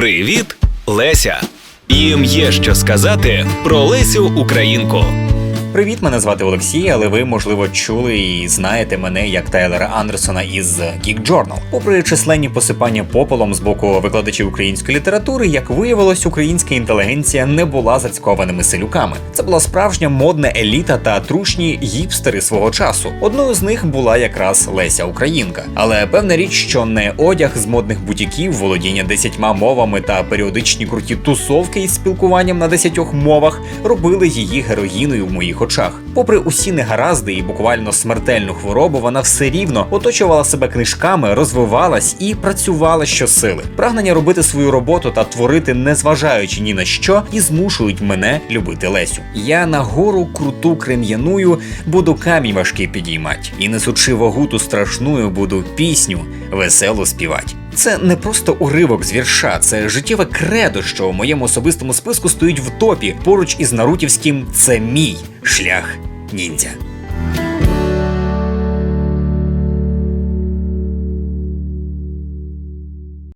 Привіт, Леся! Їм є що сказати про Лесю Українку. Привіт, мене звати Олексій, але ви, можливо, чули і знаєте мене як Тайлера Андерсона із Geek Journal. Попри численні посипання попелом з боку викладачів української літератури, як виявилось, українська інтелігенція не була зацькованими селюками. Це була справжня модна еліта та трушні гіпстери свого часу. Одною з них була якраз Леся Українка. Але певна річ, що не одяг з модних бутіків, володіння десятьма мовами та періодичні круті тусовки із спілкуванням на десятьох мовах робили її героїною в моїх очах. Попри усі негаразди і буквально смертельну хворобу, вона все рівно оточувала себе книжками, розвивалась і працювала щосили. Прагнення робити свою роботу та творити, незважаючи ні на що, і змушують мене любити Лесю. Я на гору круту крем'яную буду камінь важкий підіймать, і несучи вагу ту страшную, буду пісню весело співать. Це не просто уривок з вірша, це життєве кредо, що у моєму особистому списку стоїть в топі поруч із нарутівським Це мій шлях ніндзя.